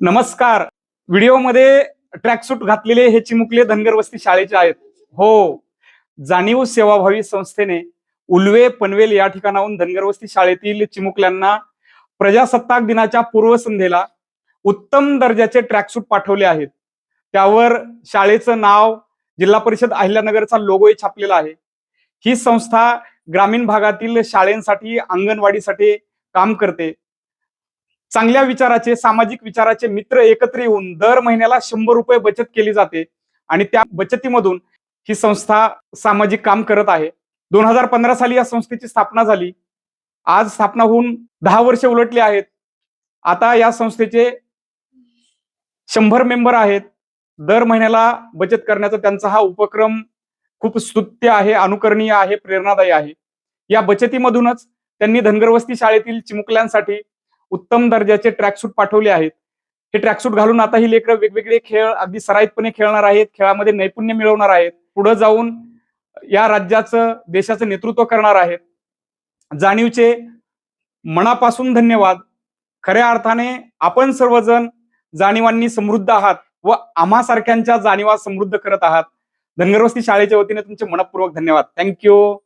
नमस्कार. व्हिडिओमध्ये ट्रॅकसूट घातलेले हे चिमुकले धनगर वस्ती शाळेचे आहेत. हो. जाणीव सेवाभावी संस्थेने उल्वे पनवेल या ठिकाणाहून धनगरवस्ती शाळेतील चिमुकल्यांना प्रजासत्ताक दिनाच्या पूर्वसंध्येला उत्तम दर्जाचे ट्रॅकसूट पाठवले आहेत. त्यावर शाळेचं नाव जिल्हा परिषद अहिल्यानगरचा लोगोही छापलेला आहे. ही संस्था ग्रामीण भागातील शाळेंसाठी अंगणवाडीसाठी काम करते. चांगल्या विचाराचे सामाजिक विचाराचे मित्र एकत्र येऊन दर महिन्याला शंभर रुपये बचत केली जाते. आणि त्या बचतीमधून ही संस्था सामाजिक काम करत आहे. दोन हजार पंधरा साली या संस्थेची स्थापना झाली. आज स्थापना होऊन दहा वर्षे उलटली आहेत. आता या संस्थेचे शंभर मेंबर आहेत. दर महिन्याला बचत करण्याचा त्यांचा हा उपक्रम खूप स्तुत्य आहे अनुकरणीय आहे प्रेरणादायी आहे. या बचतीमधूनच त्यांनी धनगरवस्ती शाळेतील चिमुकल्यांसाठी उत्तम दर्जाचे ट्रॅकसूट पाठवले आहेत. हे ट्रॅकसूट घालून आता ही लेकरं वेगवेगळे खेळ अगदी सराईतपणे खेळणार आहेत. खेळामध्ये नैपुण्य मिळवणार आहेत. पुढे जाऊन या राज्याचं देशाचं नेतृत्व करणार आहेत. जाणीवचे मनापासून धन्यवाद. खऱ्या अर्थाने आपण सर्वजण जाणीवांनी समृद्ध आहात व आम्हासारख्यांच्या जाणीवा समृद्ध करत आहात. धनगरवस्ती शाळेच्या वतीने तुमचे मनपूर्वक धन्यवाद. थँक्यू